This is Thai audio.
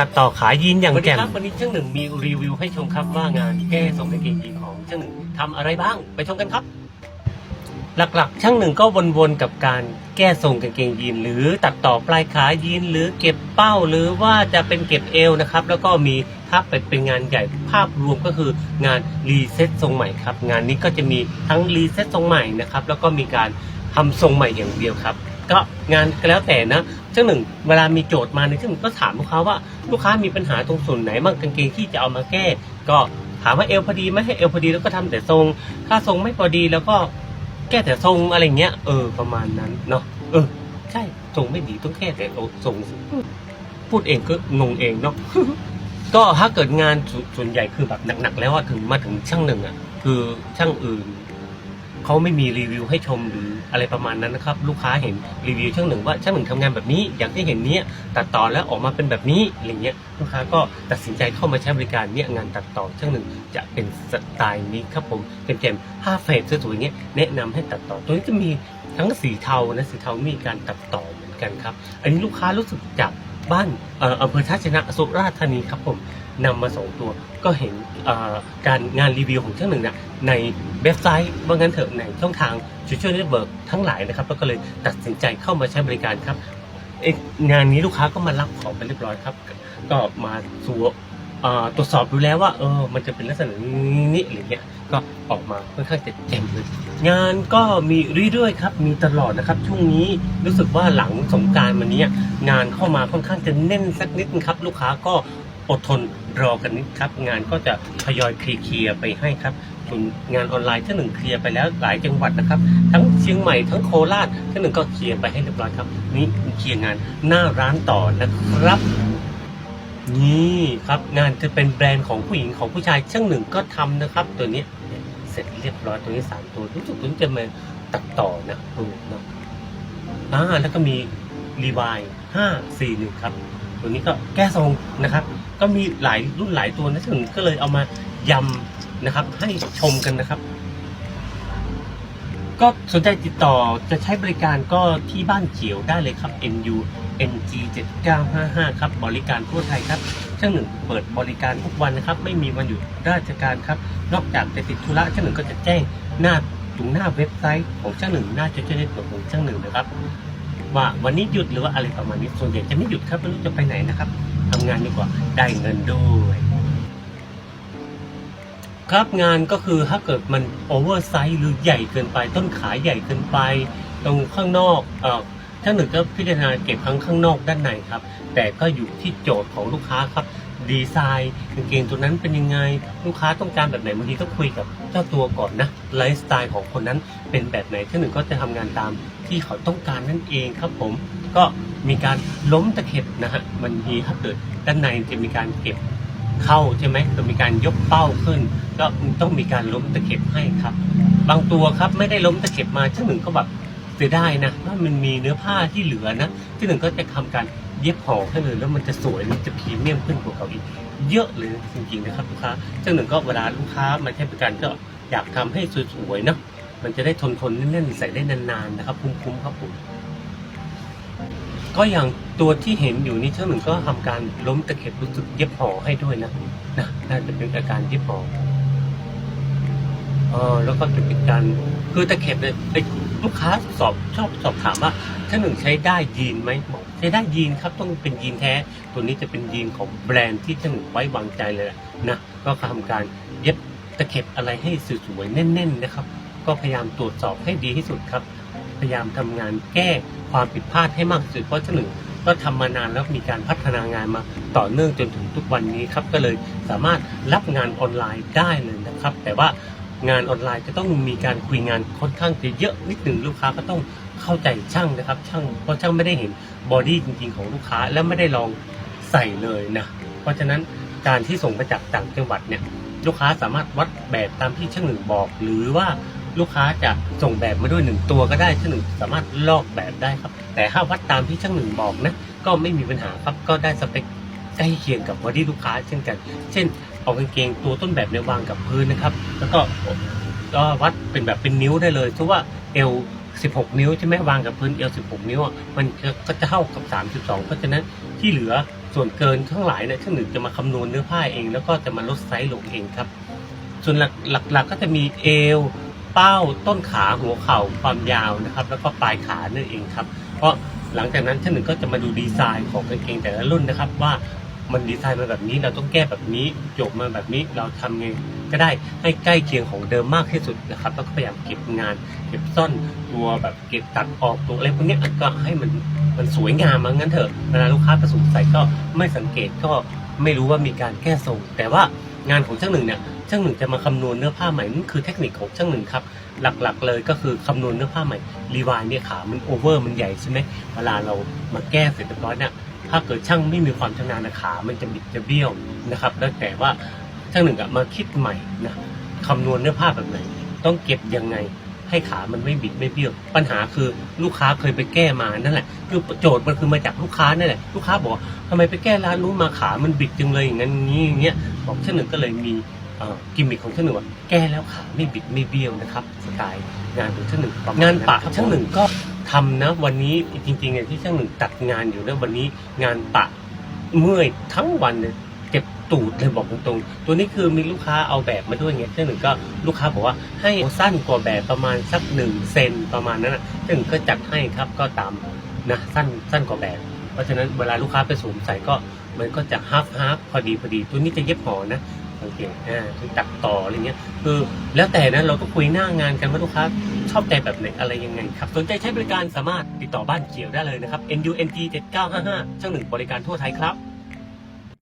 ตัดต่อขายยีนอย่างสวัสดีแจ่มครับวันนี้ช่างหนึ่งมีรีวิวให้ชมครับว่างานแก้ส่งกางเกงยีนของช่างหนึ่งทำอะไรบ้างไปชมกันครับ หลักๆ ช่างหนึ่งก็วนๆกับการแก้ทรงกางเกงยีนหรือตัดต่อปลายขายีนหรือเก็บเป้าหรือว่าจะเป็นเก็บเอวนะครับ แล้วก็มีถ้าเป็นเป็นงานใหญ่ภาพรวมก็คืองานรีเซ็ตทรงใหม่ครับ งานนี้ก็จะมีทั้งรีเซ็ตทรงใหม่นะครับแล้วก็มีการทำทรงใหม่อย่างเดียวครับ ก็งานก็แล้วแต่นะช่างหนึ่งเวลามีโจทย์มาในช่างหนึ่งก็ถามลูกค้าว่าลูกค้ามีปัญหาตรงส่วนไหนบ้างกางเกงที่จะเอามาแก้ ก็ถามว่าเอวพอดีไหมให้เอวพอดีแล้วก็ทำแต่ทรง ถ้าทรงไม่พอดีแล้วก็แก้แต่ทรงอะไรเงี้ย เออประมาณนั้นเนาะเออ ใช่ทรงไม่ดีต้องแก้แต่ทรงพูดเองก็งงเองเนาะก็ถ้าเกิดงานส่วนใหญ่คือแบบหนักๆแล้วถึงมาถึงช่างหนึ่งอะคือช่างอื่น เขาไม่มีรีวิวให้ชมหรืออะไรประมาณนั้นนะครับ ลูกค้าเห็นรีวิวช่างหนึ่งว่าช่างหนึ่งทำงานแบบนี้อย่างที่เห็นเนี้ยตัดต่อแล้วออกมาเป็นแบบนี้อะไรเงี้ยลูกค้าก็ตัดสินใจเข้ามาใช้บริการเนี่ยงานตัดต่อช่างหนึ่งจะเป็นสไตล์นี้ครับผมเป็นแจมผ้าเฟรมสวยๆเงี้ยแนะนำให้ตัดต่อตัวนี้จะมีทั้งสีเทานะสีเทามีการตัดต่อเหมือนกันครับ อันนี้ลูกค้ารู้สึกจาก บ้านอำเภอท่าชนะสุราษฎร์ธานีครับผมนำมาสองตัวก็เห็นการงานรีวิวของช่างหนึ่งนะในเว็บไซต์ว่างั้นเถอะในช่องทางชูเชียลเน็ตเวิร์กทั้งหลายนะครับแล้วก็เลยตัดสินใจเข้ามาใช้บริการครับงานนี้ลูกค้าก็มารับของไปเรียบร้อยครับ ก็มาสู่ ตรวจสอบดูแล้วว่าเออมันจะเป็นลักษณะนี้อะไรเงี้ยก็ออกมาค่อนข้างจะแจ่มเลยงานก็มีเรื่อยๆครับ มีตลอดนะครับ ช่วงนี้รู้สึกว่าหลังสงการมาเนี้งานเข้ามาค่อนข้างจะแน่นสักนิดครับ ลูกค้าก็อดทนรอกันนิดครับ งานก็จะทยอยเคลียร์ไปให้ครับงานออนไลน์ที่หนึ่งเคลียร์ไปแล้วหลายจังหวัดนะครับ ทั้งเชียงใหม่ทั้งโคราชที่หนึ่งก็เคลียร์ไปให้เรียบร้อยครับ นี่เคลียร์งานหน้าร้านต่อนะครับ นี่ครับงานจะเป็นแบรนด์ของผู้หญิงของผู้ชายช่างหนึ่งก็ทำนะครับ ตัวนี้เสร็จเรียบร้อยตัวนี้สามตัวรู้สึกว่าจะมาตัดต่อนะดูเนาะอ่าแล้วก็มีรีวายห้าสี่หนึ่งครับ ตัวนี้ก็แก้ทรงนะครับ ก็มีหลายรุ่นหลายตัวนะถึงก็เลยเอามายำนะครับ ให้ชมกันนะครับ ก็สนใจติดต่อจะใช้บริการก็ที่บ้านเขียวได้เลยครับ NU NG 7955 ครับ บริการทั่วไทยครับ ช่างหนึ่งเปิดบริการทุกวันนะครับ ไม่มีวันหยุดราชการครับ นอกจากจะติดธุระช่างหนึ่งก็จะแจ้งหน้าตรงหน้าเว็บไซต์ของช่างหนึ่งหน้าจะจะได้เปิดของช่างหนึ่งนะครับ ว่าวันนี้หยุดหรือว่าอะไรประมาณนี้ ส่วนใหญ่จะไม่หยุดครับไม่รู้จะไปไหนนะครับทำงานดีกว่า ได้เงินด้วยครับงานก็คือถ้าเกิดมันโอเวอร์ไซส์หรือใหญ่เกินไป ต้นขาใหญ่เกินไป ตรงข้างนอกเอ่อ ถ้าหนึ่งก็พิจารณาเก็บทั้งข้างนอกด้านในครับ แต่ก็อยู่ที่โจทย์ของลูกค้าครับ ดีไซน์กางเกงตัวนั้นเป็นยังไง ลูกค้าต้องการแบบไหนบางทีต้องคุยกับเจ้าตัวก่อนนะ ไลฟ์สไตล์ของคนนั้นเป็นแบบไหนที่หนึ่งก็จะทำงานตามที่เขาต้องการนั่นเองครับผม ก็มีการล้มตะเข็บนะฮะมันมีถ้าเกิดด้านในจะมีการเก็บเข้าใช่ไหมจะมีการยกเป้าขึ้น ก็ต้องมีการล้มตะเข็บให้ครับ บางตัวครับไม่ได้ล้มตะเข็บมาที่หนึ่งก็แบบ สียดายนะว่ามันมีเนื้อผ้าที่เหลือนะที่หนึ่งก็จะทำการเย็บห่อให้เลยแล้วมันจะสวยมันจะพรีเมียมขึ้นกว่าเก่าอีกเยอะเลยจริงๆนะครับลูกค้าเจ้าหนึ่งก็เวลาลูกค้ามาใช้บริการก็อยากทำให้สวยๆเนาะมันจะได้ทนทนแน่นๆใส่ได้นานๆนะครับคุ้มๆครับผมก็อย่างตัวที่เห็นอยู่นี่เจ้าหนึ่งก็ทำการล้มตะเข็บรู้สึกเย็บห่อให้ด้วยนะนะน่าจะเป็นอาการเย็บห่อ เออแล้วก็จะเป็นการคือตะเข็บเนี่ยไอ้ลูกค้าสอบชอบสอบถามว่าถ้าหนึ่งใช้ได้ยีนไหมบอกใช้ได้ยีนครับต้องเป็นยีนแท้ ตัวนี้จะเป็นยีนของแบรนด์ที่ท่านหนึ่งไว้วางใจเลยนะก็ทำการเย็บตะเข็บอะไรให้สวยๆแน่น ๆนะครับ ก็พยายามตรวจสอบให้ดีที่สุดครับ พยายามทำงานแก้ความผิดพลาดให้มากที่สุดเพราะท่านหนึ่งก็ทำมานานแล้วมีการพัฒนางานมาต่อเนื่องจนถึงทุกวันนี้ครับก็เลยสามารถรับงานออนไลน์ได้เลยนะครับ แต่ว่า งานออนไลน์จะต้องมีการคุยงานค่อนข้างจะเยอะนิดหนึ่งลูกค้าก็ต้องเข้าใจช่างนะครับ ช่างเพราะช่างไม่ได้เห็นบอดี้จริงๆของลูกค้าและไม่ได้ลองใส่เลยนะเพราะฉะนั้นการที่ส่งมาจากต่างจังหวัดเนี่ยลูกค้าสามารถวัดแบบตามที่ช่างหนึ่งบอก หรือว่าลูกค้าจะส่งแบบมาด้วยหนึ่งตัวก็ได้ช่างหนึ่งสามารถลอกแบบได้ครับ แต่ถ้าวัดตามที่ช่างหนึ่งบอกนะก็ไม่มีปัญหาครับก็ได้สเปคใกล้เคียงกับบอดี้ลูกค้าเช่นกัน เช่น เอากางเกงตัวต้นแบบเนี่ยวางกับพื้นนะครับ แล้วก็ก็วัดเป็นแบบเป็นนิ้วได้เลยเพราะว่าเอล16 นิ้วใช่ไหมวางกับพื้นเอล16 นิ้วอะมันก็จะเท่ากับ 32 เพราะฉะนั้นที่เหลือส่วนเกินทั้งหลายเนี่ยช่างหนึ่งจะมาคำนวณเนื้อผ้าเอง แล้วก็จะมาลดไซส์ลงเองครับ ส่วนหลักหลักๆก็จะมีเอวเป้าต้นขาหัวเข่าความยาวนะครับ แล้วก็ปลายขานั่นเองครับ เพราะหลังจากนั้นท่านหนึ่งก็จะมาดูดีไซน์ของกางเกงแต่ละรุ่นนะครับว่า มันดีไซน์มาแบบนี้ เราต้องแก้แบบนี้จบมาแบบนี้เราทำไงก็ได้ให้ใกล้เคียงของเดิมมากที่สุดนะครับแล้วก็พยายามเก็บงาน เก็บซ่อนตัวแบบเก็บตัดออกตัวอะไรพวกนี้ก็ให้มันมันสวยงามมางั้นเถอะเวลาลูกค้าประสงใส่ก็ไม่สังเกตก็ไม่รู้ว่ามีการแก้ทรงแต่ว่างานของช่างหนึ่งเนี่ยช่างหนึ่งจะมาคำนวณเนื้อผ้าใหม่นั่นคือเทคนิคของช่างหนึ่งครับ หลักๆ เลยก็คือคำนวณเนื้อผ้าใหม่รีวายเนี่ยขามันโอเวอร์มันใหญ่ใช่ไหมเวลาเรามาแก้เสร็จเรียบร้อยเนี่ย ถ้าเกิดช่างไม่มีความชำนาญนะขา มันจะบิดจะเบี้ยวนะครับแล้วแต่ว่าช่างหนึ่งอะมาคิดใหม่นะคำนวณเนื้อผ้าแบบไหน ต้องเก็บยังไงให้ขามันไม่บิดไม่เบี้ยว ปัญหาคือลูกค้าเคยไปแก้มานั่นแหละ คือโจทย์มันคือมาจากลูกค้านั่นแหละ ลูกค้าบอกว่าทำไมไปแก้ร้านนู้นมาขา มันบิดจังเลยอย่างนั้นนี้อย่างเงี้ยบอกช่างหนึ่งก็เลยมีกิมมิคของช่างหนึ่งว่าแก้แล้วขาไม่บิดไม่เบี้ยวนะครับสไตล์งานของช่างหนึ่งงานปะช่างหนึ่งก็ ทำนะวันนี้จริงๆเนี่ยที่ช่างหนึ่งตัดงานอยู่นะวันนี้งานปะเมื่อยทั้งวันเลยเจ็บตูดเลยบอกตรงๆ ตัวนี้คือมีลูกค้าเอาแบบมาด้วยไงช่างหนึ่งก็ลูกค้าบอกว่าให้สั้นกว่าแบบประมาณสักหนึ่งเซนประมาณนั้นนะช่างหนึ่งก็จัดให้ครับก็ตามนะสั้นสั้นกว่าแบบ เพราะฉะนั้นเวลาลูกค้าไปสวมใส่ก็มันก็จะฮาฟฮาฟพอดีพอดี ตัวนี้จะเย็บห่อนะ โอเคอ่าคือตัดต่ออะไรเงี้ยคือแล้วแต่นะเราก็คุยหน้างานกันว่าลูกค้าชอบใจแบบไหนอะไรยังไงครับสนใจใช้บริการสามารถติดต่อบ้านเกี่ยวได้เลยนะครับ NUNG 7955ช่างหนึ่งบริการทั่วไทยครับ